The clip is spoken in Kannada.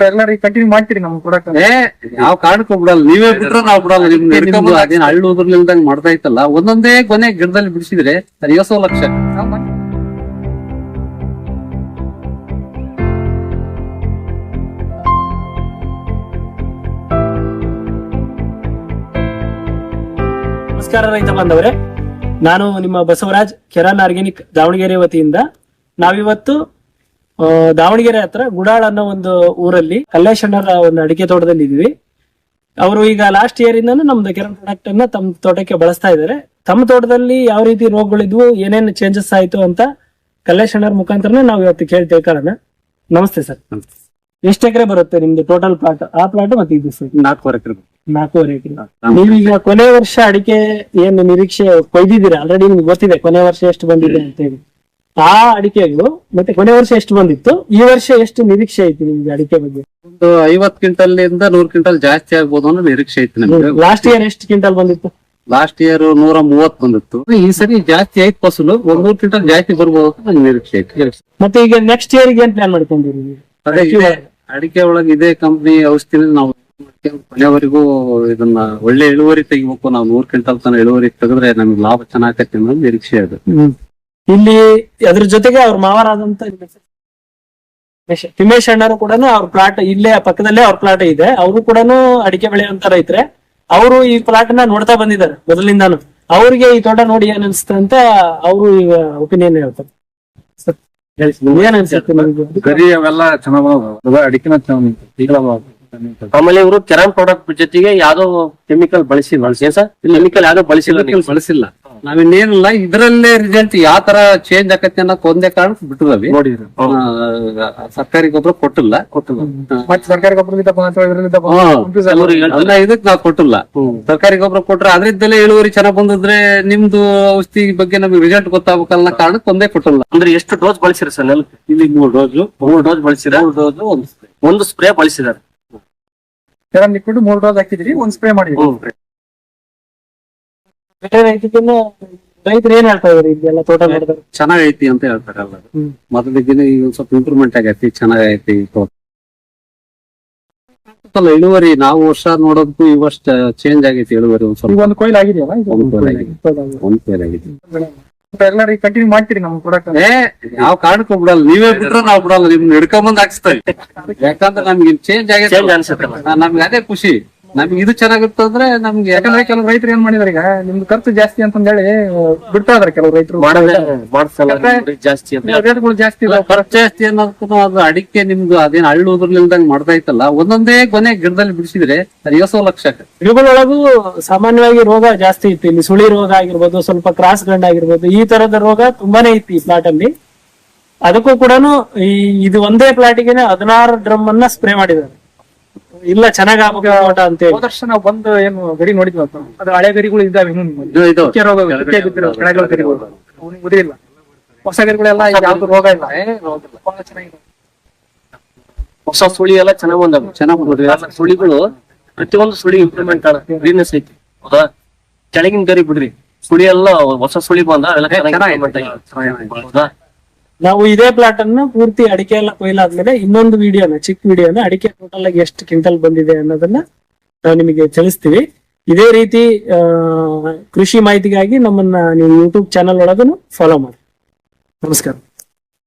ಎಲ್ಲರಿಗೆ ಕಂಟಿನ್ಯೂ ಮಾಡ್ತೀರಿ ನಮ್ಗೆ ಕೊಡಕ ಏ ನಾವ್ ಕಾರಣಕ್ಕೂ ಬಿಡಲ್ಲ ನೀವೇ ಬಿಟ್ರೆ ನಾವ್ ಬಿಡಲ್ಲ. ನಿಮ್ಗೆ ನಿಮ್ದು ಅದೇನ್ ಹಳ್ಳು ಉದುರ್ಲಿಲ್ದಂಗ್ ಮಾಡ್ತಾ ಇತ್ತಲ್ಲ ಒಂದೊಂದೇ ಕೊನೆ ಗಿಡದಲ್ಲಿ ಬಿಡಿಸಿದ್ರೆ ಅದು ಎಷ್ಟೋ ಲಕ್ಷ. ನಮಸ್ಕಾರ ರೈತ ಬಾಂಧವರೇ. ನಾನು ನಿಮ್ಮ ಬಸವರಾಜ್ ಕೆರಾನ್ ಆರ್ಗ್ಯಾನಿಕ್ ದಾವಣಗೆರೆ ವತಿಯಿಂದ ನಾವಿವತ್ತು ದಾವಣಗೆರೆ ಹತ್ರ ಗುಡಾಳ್ ಅನ್ನೋ ಒಂದು ಊರಲ್ಲಿ ಕಲ್ಲೇಶಣ್ಣರ ಒಂದು ಅಡಿಕೆ ತೋಟದಲ್ಲಿ ಇದೀವಿ ಅವರು ಈಗ ಲಾಸ್ಟ್ ಇಯರ್ ಇಂದಾನು ನಮ್ದು ಕೆರನ್ ಪ್ರಾಡಕ್ಟ್ ಅನ್ನ ತಮ್ಮ ತೋಟಕ್ಕೆ ಬಳಸ್ತಾ ಇದ್ದಾರೆ. ತಮ್ಮ ತೋಟದಲ್ಲಿ ಯಾವ ರೀತಿ ರೋಗಗಳಿದ್ವು ಏನೇನು ಚೇಂಜಸ್ ಆಯ್ತು ಅಂತ ಕಲ್ಲೇಶಣ್ಣರ ಮುಖಾಂತರನೇ ನಾವು ಇವತ್ತು ಕೇಳಿ ತಿಳ್ಕೊಳ್ಳೋಣ. ನಮಸ್ತೆ ಸರ್. ಎಷ್ಟು ಎಕರೆ ಬರುತ್ತೆ ನಿಮ್ದು ಟೋಟಲ್ ಪ್ಲಾಟ್ ಆ ಪ್ಲಾಟ್ ಮತ್ತೆ ಇದು ಸರ್? ನಾಲ್ಕೂವರೆ ಎಕರೆ ನಾಲ್ಕೂವರೆ ಎಕರೆ. ನೀವೀಗ ಕೊನೆ ವರ್ಷ ಅಡಿಕೆ ಏನು ನಿರೀಕ್ಷೆ ಕೊಯ್ದಿದ್ದೀರಾ? ಆಲ್ರೆಡಿ ನಿಮ್ಗೆ ಗೊತ್ತಿದೆ ಕೊನೆ ವರ್ಷ ಎಷ್ಟು ಬಂದಿದೆ ಅಂತ ಹೇಳಿ. ಆ ಅಡಿಕೆಗಳು ಮತ್ತೆ ಕೊನೆ ವರ್ಷ ಎಷ್ಟು ಬಂದಿತ್ತು ಈ ವರ್ಷ ಎಷ್ಟು ನಿರೀಕ್ಷೆ ಐತಿ ನಿಮ್ಗೆ ಅಡಿಕೆ ಬಗ್ಗೆ? ಒಂದು ಐವತ್ ಕ್ವಿಂಟಲ್ ಇಂದ ನೂರ್ ಕ್ವಿಂಟಲ್ ಜಾಸ್ತಿ ಆಗ್ಬೋದು ಅನ್ನೋ ನಿರೀಕ್ಷೆ ಐತಿ ನಮ್ಗೆ. ಲಾಸ್ಟ್ ಇಯರ್ ಎಷ್ಟು ಕ್ವಿಂಟಲ್ ಬಂದಿತ್ತು? ಲಾಸ್ಟ್ ಇಯರ್ ನೂರ ಮೂವತ್ ಬಂದಿತ್ತು. ಈ ಸರಿ ಜಾಸ್ತಿ ಐತ್ ಫಸಲು. ಒಂದ್ ನೂರ್ ಕ್ವಿಂಟಲ್ ಜಾಸ್ತಿ ಬರ್ಬೋದು ಅಂತ ನಂಗೆ ನಿರೀಕ್ಷೆ ಐತಿ. ಮತ್ತೆ ಈಗ ನೆಕ್ಸ್ಟ್ ಇಯರ್ ಏನ್ ಪ್ಲಾನ್ ಮಾಡ್ಕೊಂಡಿರಿ ನೀವು? ಅಡಿಕೆ ಒಳಗೆ ಇದೇ ಕಂಪ್ನಿ ಔಷಧಿ ನಾವು ಕೊನೆವರೆಗೂ ಇದನ್ನ ಒಳ್ಳೆ ಇಳುವರಿ ತೆಗಿಬೇಕು. ನಾವು ನೂರ್ ಕ್ವಿಂಟಲ್ ತನ ಇಳುವರಿ ತೆಗೆದ್ರೆ ನಮ್ಗೆ ಲಾಭ ಚೆನ್ನಾಗತ್ತೆ ಅನ್ನೋದು ನಿರೀಕ್ಷೆ ಅದು. ಇಲ್ಲಿ ಅದ್ರ ಜೊತೆಗೆ ಅವ್ರ ಮಾವರಾದಂತ ತಿಮ್ಮೇಶ್- ತಿಮ್ಮೇಶ್ ಅಣ್ಣರು ಕೂಡ ಅವ್ರ ಪ್ಲಾಟ್ ಇಲ್ಲೇ ಪಕ್ಕದಲ್ಲೇ ಅವ್ರ ಪ್ಲಾಟ್ ಇದೆ. ಅವರು ಕೂಡ ಅಡಿಕೆ ಬೆಳೆಯುವಂತ ರೈತರೆ. ಅವರು ಈ ಪ್ಲಾಟ್ನ ನೋಡ್ತಾ ಬಂದಿದ್ದಾರೆ ಮೊದಲಿಂದಾನು. ಅವ್ರಿಗೆ ಈ ತೋಟ ನೋಡಿ ಏನ್ ಅನ್ಸುತ್ತೆ ಅಂತ ಅವರು ಈಗ ಒಪಿನಿಯನ್ ಹೇಳ್ತಾರೆ. ಏನ್ ಅನ್ಸುತ್ತೆ ಗರಿ ಅವೆಲ್ಲ ಚೆನ್ನಾಗ ಅಡಿಕೆನ ಆಮೇಲೆ ಇವರು ಕೆರಾಮ್ ಪ್ರಾಡಕ್ಟ್ ಜೊತೆಗೆ ಯಾವ್ದೋ ಕೆಮಿಕಲ್ ಬಳಸಿ ಬಳಸಿ ಸರ್? ಕೆಮಿಕಲ್ ಯಾವ್ದೋ ಬಳಸಿಲ್ಲ. ಬಳಸಿಲ್ಲ. ನಾವಿನ್ನೇನಿಲ್ಲ ಇದ್ರಲ್ಲೇ ರಿಸಲ್ಟ್ ಯಾವ ತರ ಚೇಂಜ್ ಆಕತಿ ಅನ್ನೋಕ್ ಒಂದೇ ಕಾರಣ ಬಿಟ್ಟಿದ್ವಿ. ನೋಡಿದ್ರಿ. ಸರ್ಕಾರಿ ಗೊಬ್ಬರ ಕೊಟ್ಟಿಲ್ಲ. ಕೊಟ್ಟಿಲ್ಲ. ಮತ್ತೆ ಸರ್ಕಾರಿ ಇದಕ್ ನಾವು ಕೊಟ್ಟಿಲ್ಲ. ಸರ್ಕಾರಿ ಗೊಬ್ಬರ ಕೊಟ್ರೆ ಅದ್ರಿಂದಲೇ ಇಳುವರಿ ಚೆನ್ನಾಗ್ ಬಂದಿದ್ರೆ ನಿಮ್ದು ಔಷಧಿ ಬಗ್ಗೆ ನಮ್ಗೆ ರಿಸಲ್ಟ್ ಗೊತ್ತಾಗಬೇಕಲ್ಲ ಕಾರಣಕ್ಕೆ ಒಂದೇ ಕೊಟ್ಟಿಲ್ಲ. ಅಂದ್ರೆ ಎಷ್ಟು ಡೋಸ್ ಬಳಸಿರ ಸರ್ ನೆಲ ಇಲ್ಲಿ ಮೂರ್ ಡೋಸ್ ಮೂರು ಡೋಸ್ ಬಳಸಿರ? ಡೋಸು ಒಂದು ಒಂದು ಸ್ಪ್ರೇ ಬಳಸಿದಾರೆ. ಲಿಕ್ವಿಡ್ ಮೂರ್ ಡೋಸ್ ಹಾಕಿದ್ರಿ ಒಂದ್ ಸ್ಪ್ರೇ ಮಾಡಿದ್ರಿ. ಬೇರೆ ರೈತಕ್ಕಿನ್ನ ರೈತರು ಏನ್ ಹೇಳ್ತಾ ಇದಾರೆ ಇದೆಲ್ಲ ತೋಟ ಚೆನ್ನಾಗೈತಿ ಅಂತ ಹೇಳ್ತಾರೆ ಎಲ್ಲರೂ ದಿನ ಮೊದಲಿಗಿನ ಈಗ ಒಂದ್ ಸ್ವಲ್ಪ ಇಂಪ್ರೂವ್ಮೆಂಟ್ ಆಗೈತಿ ಚೆನ್ನಾಗೈತಿ ತೋಟ. ಅಲ್ಲ, ಇಳುವರಿ ನಾವು ವರ್ಷ ನೋಡೋದಕ್ಕೂ ಈ ವರ್ಷ ಚೇಂಜ್ ಆಗೈತಿ ಇಳುವರಿ ಒಂದ್ ಈಗ ಸ್ವಲ್ಪ ಒಂದ್ ಕೊಯ್ಲ್ ಆಗಿದೆಯಲ್ಲ? ಇದು ಒಂದ್ ಕೊಯ್ಲ್ ಆಗಿದೆ. ಒಂದ್ ಫೇಲ್ ಆಗೈತಿ ಎಲ್ಲರಿಗೆ ಕಂಟಿನ್ಯೂ ಮಾಡ್ತೀರಿ ನಮ್ಗೆ ಕೊಡಕ ಏ ನಾವ್ ಕಾರಣಕ್ಕೂ ಬಿಡಲ್ಲ. ನೀವೇ ಬಿಟ್ರೆ ನಾವು ಬಿಡಲ್ಲ. ನಿಮ್ನ ಹಿಡ್ಕೊಂಬಂದ್ ಹಾಕ್ಸ್ತೀವಿ ಯಾಕಂದ್ರೆ ನಮ್ಗೆ ಚೇಂಜ್ ಆಗೈತಿ ನಮ್ಗೆ ಅದೇ ಖುಷಿ. ನಮ್ಗೆ ಇದು ಚೆನ್ನಾಗಿತ್ತು ಅಂದ್ರೆ ನಮ್ಗೆ ಯಾಕಂದ್ರೆ ಕೆಲವು ರೈತರು ಏನ್ ಮಾಡಿದಾರೆ ಈಗ ನಿಮ್ದು ಖರ್ಚು ಜಾಸ್ತಿ ಅಂತ ಹೇಳಿ ಬಿಡ್ತಾ ಇದಾರೆ ಕೆಲವು ರೈತರು. ಜಾಸ್ತಿ ರೇಟ್ಗಳು ಜಾಸ್ತಿ ಖರ್ಚು ಜಾಸ್ತಿ ಅನ್ನೋದಕ್ಕೂ ಅದು ಅಡಿಕೆ ನಿಮ್ದು ಅದೇನ್ ಹಳ್ಳು ಉದ್ರಲಿಲ್ದಂಗ್ ಮಾಡ್ತಾ ಇತ್ತಲ್ಲ ಒಂದೊಂದೇ ಕೊನೆ ಗಿಡದಲ್ಲಿ ಬಿಡಿಸಿದ್ರೆ ಸರಿಯೋ ಸೋ ಲಕ್ಷ ಗಿಡಗಳೊಳಗೂ ಸಾಮಾನ್ಯವಾಗಿ ರೋಗ ಜಾಸ್ತಿ ಇತ್ತು. ಇಲ್ಲಿ ಸುಳಿ ರೋಗ ಆಗಿರ್ಬೋದು ಸ್ವಲ್ಪ ಕ್ರಾಸ್ ಗಂಡ ಆಗಿರ್ಬೋದು ಈ ತರದ ರೋಗ ತುಂಬಾನೇ ಇತ್ತು ಈ ಪ್ಲಾಟ್ ಅಲ್ಲಿ. ಅದಕ್ಕೂ ಕೂಡ ಈ ಇದು ಒಂದೇ ಪ್ಲಾಟಿಗೆ ಹದಿನಾರು ಡ್ರಮ್ ಅನ್ನ ಸ್ಪ್ರೇ ಮಾಡಿದ್ದಾರೆ. ಇಲ್ಲ ಚೆನ್ನಾಗ್ ಆಗ್ಬೇಕು ಅಂತ ಹೇಳಿ. ಹೋದ ವರ್ಷ ನಾವು ಬಂದು ಏನು ಗರಿ ನೋಡಿದ್ವಿ ಅಂತ. ಅದು ಹಳೆ ಗರಿಗಳು ಇದ್ದಾವೆ. ಇದು ಇದು. ಬಿದ್ದಿರೋ ಕೆಳಗಳ ಗರಿಗಳು ಅವ್ನಿಗೆ ಗೊತ್ತಿಲ್ಲ ಹೊಸ ಗರಿಗಳೆಲ್ಲ ಯಾವ್ದು ರೋಗ ಇಲ್ಲ. ಏ, ರೋಗ ಇಲ್ಲ. ಬಹಳ ಚೆನ್ನಾಗಿದೆ. ಹೊಸ ಸುಳಿ ಎಲ್ಲ ಚೆನ್ನಾಗ್ ಬಂದವು. ಚೆನ್ನಾಗ್ ಬಂದ್ರಿ ಸುಳಿಗಳು ಪ್ರತಿಯೊಂದು ಸುಳಿ ಇಂಪ್ರೂವ್ಮೆಂಟ್ ಆಗುತ್ತೆ. ಗ್ರೀನ್ನೆಸ್ ಐತಿ. ಹೌದಾ? ಕೆಳಗಿನ ಗರಿ ಬಿಡ್ರಿ. ಸುಳಿ ಎಲ್ಲ ಹೊಸ ಸುಳಿ ಬಂದ ಅವೆಲ್ಲ ಚೆನ್ನಾಗಿ improvement ಆಗಿದೆ. ಹೌದಾ? ನಾವು ಇದೇ ಪ್ಲಾಟ್ ಅನ್ನ ಪೂರ್ತಿ ಅಡಿಕೆ ಎಲ್ಲ ಕೊಯ್ಲಾದ್ಮೇಲೆ ಇನ್ನೊಂದು ವಿಡಿಯೋನ ಚಿಕ್ಕ ವಿಡಿಯೋನ ಅಡಿಕೆ ಟೋಟಲ್ ಆಗಿ ಎಷ್ಟು ಕ್ವಿಂಟಲ್ ಬಂದಿದೆ ಅನ್ನೋದನ್ನ ನಾವು ನಿಮಗೆ ತಿಳಿಸ್ತೀವಿ. ಇದೇ ರೀತಿ ಕೃಷಿ ಮಾಹಿತಿಗಾಗಿ ನಮ್ಮನ್ನ ನೀವು ಯೂಟ್ಯೂಬ್ ಚಾನಲ್ ಒಳಗೂ ಫಾಲೋ ಮಾಡಿ. ನಮಸ್ಕಾರ.